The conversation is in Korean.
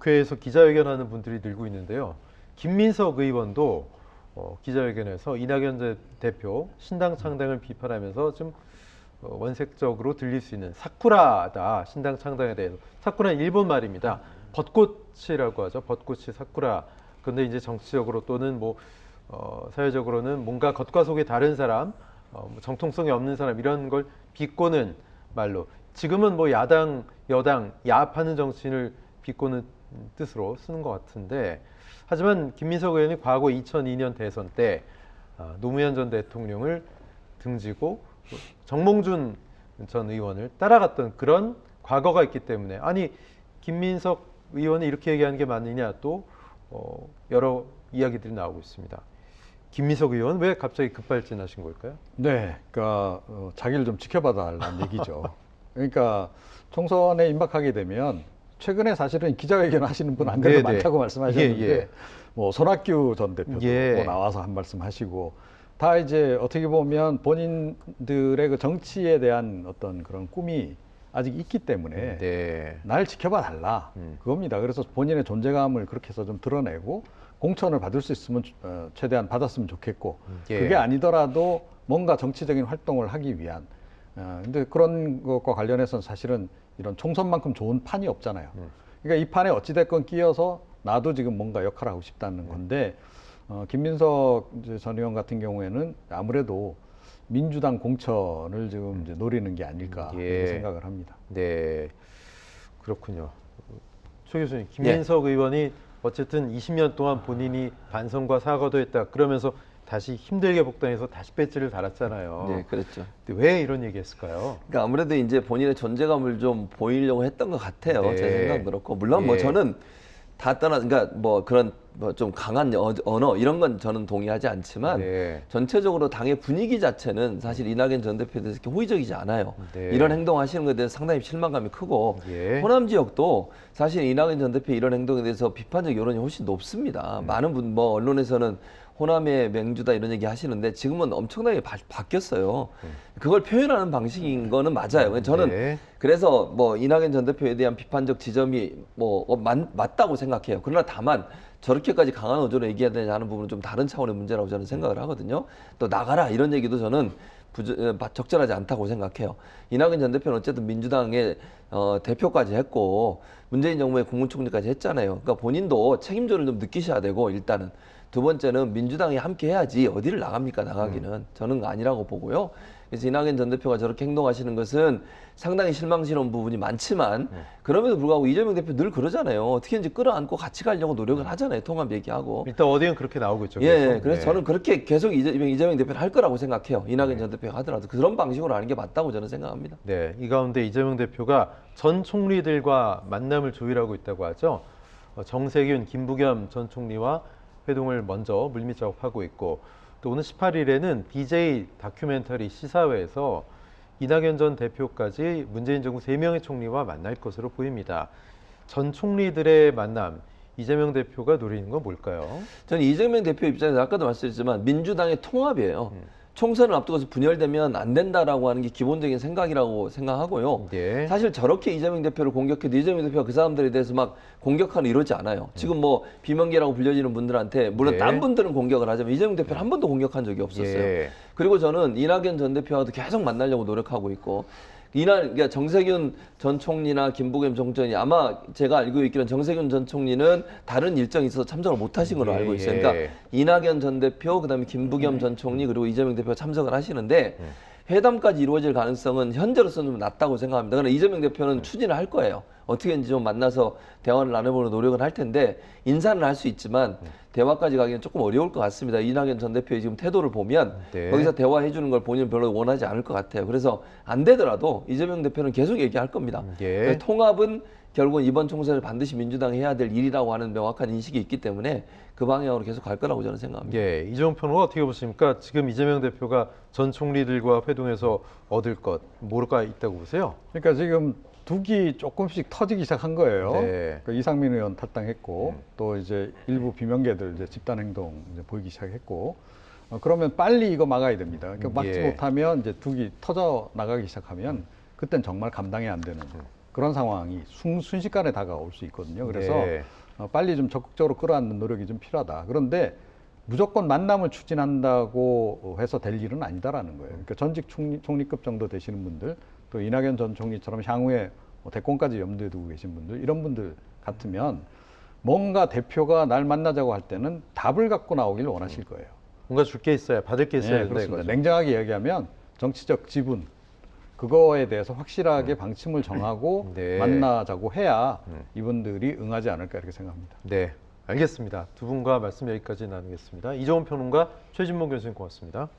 국회에서 기자회견하는 분들이 늘고 있는데요. 김민석 의원도 어, 기자회견에서 이낙연 대- 대표 신당 창당을 비판하면서 좀 어, 원색적으로 들릴 수 있는 사쿠라다 신당 창당에 대해서 사쿠라는 일본 말입니다. 벚꽃이라고 하죠. 벚꽃이 사쿠라. 근데 이제 정치적으로 또는 뭐 어, 사회적으로는 뭔가 겉과 속이 다른 사람, 어, 뭐 정통성이 없는 사람 이런 걸 비꼬는 말로 지금은 뭐 야당, 여당, 야합하는 정치인을 비꼬는 뜻으로 쓰는 것 같은데 하지만 김민석 의원이 과거 2002년 대선 때 아, 노무현 전 대통령을 등지고 정몽준 전 의원을 따라갔던 그런 과거가 있기 때문에 아니 김민석 의원이 이렇게 얘기하는 게 맞느냐 또 어, 여러 이야기들이 나오고 있습니다. 김민석 의원 왜 갑자기 급발진하신 걸까요? 네, 그러니까 어, 자기를 좀 지켜봐 달라는 얘기죠. 그러니까 총선에 임박하게 되면 최근에 사실은 기자회견 하시는 분 안 그래도 네, 네. 많다고 말씀하셨는데 예, 예. 뭐 손학규 전 대표도 예. 뭐 나와서 한 말씀 하시고 다 이제 어떻게 보면 본인들의 그 정치에 대한 어떤 그런 꿈이 아직 있기 때문에 네. 날 지켜봐 달라 음. 그겁니다. 그래서 본인의 존재감을 그렇게 해서 좀 드러내고 공천을 받을 수 있으면 어, 최대한 받았으면 좋겠고 예. 그게 아니더라도 뭔가 정치적인 활동을 하기 위한 어, 근데 그런 것과 관련해서는 사실은 이런 총선만큼 좋은 판이 없잖아요. 음. 그러니까 이 판에 어찌됐건 끼어서 나도 지금 뭔가 역할을 하고 싶다는 건데 어, 김민석 전 의원 같은 경우에는 아무래도 민주당 공천을 지금 이제 노리는 게 아닐까 예. 생각을 합니다. 네. 그렇군요. 최 교수님, 김민석 의원이 어쨌든 20년 동안 본인이 반성과 사과도 했다. 그러면서 다시 힘들게 복당해서 다시 배지를 달았잖아요. 네, 그렇죠. 근데 왜 이런 얘기했을까요? 그러니까 아무래도 이제 본인의 존재감을 좀 보이려고 했던 것 같아요. 네. 제 생각 그렇고 물론 뭐 예. 저는 다 떠나 그러니까 뭐 그런 뭐 좀 강한 어- 언어 이런 건 저는 동의하지 않지만 네. 전체적으로 당의 분위기 자체는 사실 이낙연 전 대표에 대해서 이렇게 호의적이지 않아요. 네. 이런 행동하시는 것에 대해서 상당히 실망감이 크고 예. 호남 지역도 사실 이낙연 전 대표 이런 행동에 대해서 비판적 여론이 훨씬 높습니다. 음. 많은 분 뭐 언론에서는 호남의 맹주다 이런 얘기 하시는데 지금은 엄청나게 바, 바뀌었어요. 그걸 표현하는 방식인 거는 맞아요. 저는 음. 네. 그래서 뭐 이낙연 전 대표에 대한 비판적 지점이 뭐 어, 맞, 맞다고 생각해요. 그러나 다만 저렇게까지 강한 어조로 얘기해야 되냐 하는 부분은 좀 다른 차원의 문제라고 저는 생각을 하거든요. 또 나가라 이런 얘기도 저는 부저, 어, 바- 적절하지 않다고 생각해요. 이낙연 전 대표는 어쨌든 민주당의 어, 대표까지 했고 문재인 정부의 국무총리까지 했잖아요. 그러니까 본인도 책임져를 좀 느끼셔야 되고 일단은 두 번째는 민주당이 함께 해야지 어디를 나갑니까 나가기는 저는 아니라고 보고요. 그래서 이낙연 전 대표가 저렇게 행동하시는 것은 상당히 실망스러운 부분이 많지만 그럼에도 불구하고 이재명 대표 늘 그러잖아요. 어떻게든지 끌어안고 같이 가려고 노력을 하잖아요. 통합 얘기하고. 일단 어디는 그렇게 나오고 있죠. 예, 계속. 그래서 네. 저는 그렇게 계속 이재명, 이재명 대표를 할 거라고 생각해요. 이낙연 전 대표가 하더라도 그런 방식으로 하는 게 맞다고 저는 생각합니다. 네, 이 가운데 이재명 대표가 전 총리들과 만남을 조율하고 있다고 하죠. 어, 정세균, 김부겸 전 총리와 회동을 먼저 물밑 작업하고 있고 또 오는 18일에는 BJ 다큐멘터리 시사회에서 이낙연 전 대표까지 문재인 정부 세명의 총리와 만날 것으로 보입니다. 전 총리들의 만남, 이재명 대표가 노리는 건 뭘까요? 저는 이재명 대표 입장에서 아까도 말씀드렸지만 민주당의 통합이에요. 음. 총선을 앞두고서 분열되면 안 된다라고 하는 게 기본적인 생각이라고 생각하고요. 예. 사실 저렇게 이재명 대표를 공격해도 이재명 대표가 그 사람들에 대해서 막 공격하는 이러지 않아요. 지금 뭐 비명계라고 불려지는 분들한테 물론 네. 딴 분들은 공격을 하지만 이재명 대표를 한 번도 공격한 적이 없었어요. 예. 그리고 저는 이낙연 전 대표와도 계속 만나려고 노력하고 있고 이날 그러니까 정세균 전 총리나 김부겸 정전이 아마 제가 알고 있기로는 정세균 전 총리는 다른 일정이 있어서 참석을 못 하신 걸로 예, 알고 있어요. 예. 그러니까 이낙연 전 대표 그다음에 김부겸 전 총리 그리고 이재명 대표가 참석을 하시는데 회담까지 이루어질 가능성은 현재로서는 좀 낮다고 생각합니다. 그러나 이재명 대표는 추진을 할 거예요. 어떻게든지 좀 만나서 대화를 나눠보는 노력은 할 텐데 인사는 할 수 있지만 대화까지 가기는 조금 어려울 것 같습니다. 이낙연 전 대표의 지금 태도를 보면 네. 거기서 대화해 주는 걸 본인은 별로 원하지 않을 것 같아요. 그래서 안 되더라도 이재명 대표는 계속 얘기할 겁니다. 예. 그래서 통합은 결국은 이번 총선을 반드시 민주당이 해야 될 일이라고 하는 명확한 인식이 있기 때문에 그 방향으로 계속 갈 거라고 저는 생각합니다. 예, 이종훈 평론가 어떻게 보십니까? 지금 이재명 대표가 전 총리들과 회동해서 얻을 것 뭐가 있다고 보세요? 그러니까 지금 둑이 조금씩 터지기 시작한 거예요. 네. 그 이상민 의원 탈당했고 또 이제 일부 비명계들 이제 집단 행동 이제 보이기 시작했고 어, 그러면 빨리 이거 막아야 됩니다. 그러니까 막지 예. 못하면 이제 둑이 터져 나가기 시작하면 그땐 정말 감당이 안 되는 그런 상황이 순, 순식간에 다가올 수 있거든요. 그래서 네. 어, 빨리 좀 적극적으로 끌어안는 노력이 좀 필요하다. 그런데 무조건 만남을 추진한다고 해서 될 일은 아니다라는 거예요. 그러니까 전직 총리, 총리급 정도 되시는 분들, 또 이낙연 전 총리처럼 향후에 뭐 대권까지 염두에 두고 계신 분들, 이런 분들 같으면 뭔가 대표가 날 만나자고 할 때는 답을 갖고 나오길 원하실 거예요. 뭔가 줄 게 있어야 받을 게 있어야 네, 그렇습니다. 냉정하게 이야기하면 정치적 지분 그거에 대해서 확실하게 방침을 정하고 네. 만나자고 해야 음. 이분들이 응하지 않을까 이렇게 생각합니다. 네, 알겠습니다. 두 분과 말씀 여기까지 나누겠습니다. 이종훈 평론가, 최진봉 교수님 고맙습니다.